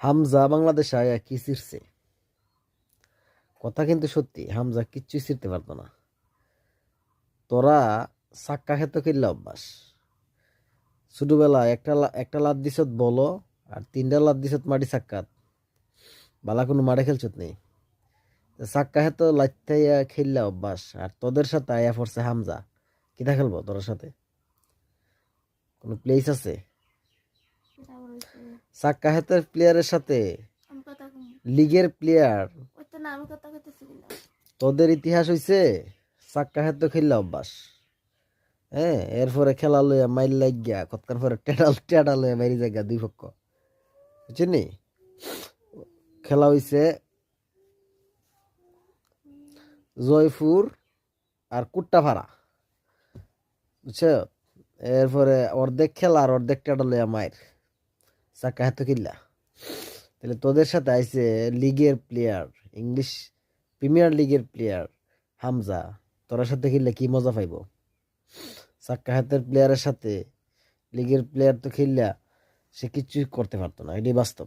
হামজা বাংলাদেশে আয়া কি চিরছে কথা কিন্তু সত্যি, হামজা কিচ্ছুই চিরতে পারতো না। তোরা সাক্কা খেত কিনলে অভ্যাস। ছোটবেলা একটা একটা লাদ দিছত বলো আর তিনটা লাদ দিছত মাটি সাক্কাত। বালা কোনো মাঠে খেলছত নেই। সাক্কা হেতো লাইতাইয়া খেললে অভ্যাস আর তোদের সাথে আয়া পড়ছে হামজা। কিতা খেলব তোর সাথে? কোনো প্লেস আছে? সাক্কা হেতের প্লেয়ারের সাথে লিগের প্লেয়ার তোদের ইতিহাস হইছে সাক্কা হেতো খেললে অভ্যাস। হ্যাঁ এরপরে খেলা লইয়া মাইল লাগিয়া কতক্ষণ পরে টেডাল টেডাল লইয়া বাইরে জায়গা দুই পক্ষ। বুঝছেন নি? খেলা হইছে জয়পুর আর কুট্টাপাড়া বুঝছ? এরপরে অর্ধেক খেলা আর অর্ধেক টেডাল লইয়া মায়ের সাক্কা হাত কিল্লা। তাহলে তোদের সাথে আইছে লিগের প্লেয়ার ইংলিশ প্রিমিয়ার লিগের প্লেয়ার হামজা। তোর সাথে খেললে কি মজা পাইব? সাক্কা হাতের প্লেয়ারের সাথে লিগের প্লেয়ার তো খেললা সে কিছুই করতে পারতো না। এটাই বাস্তব।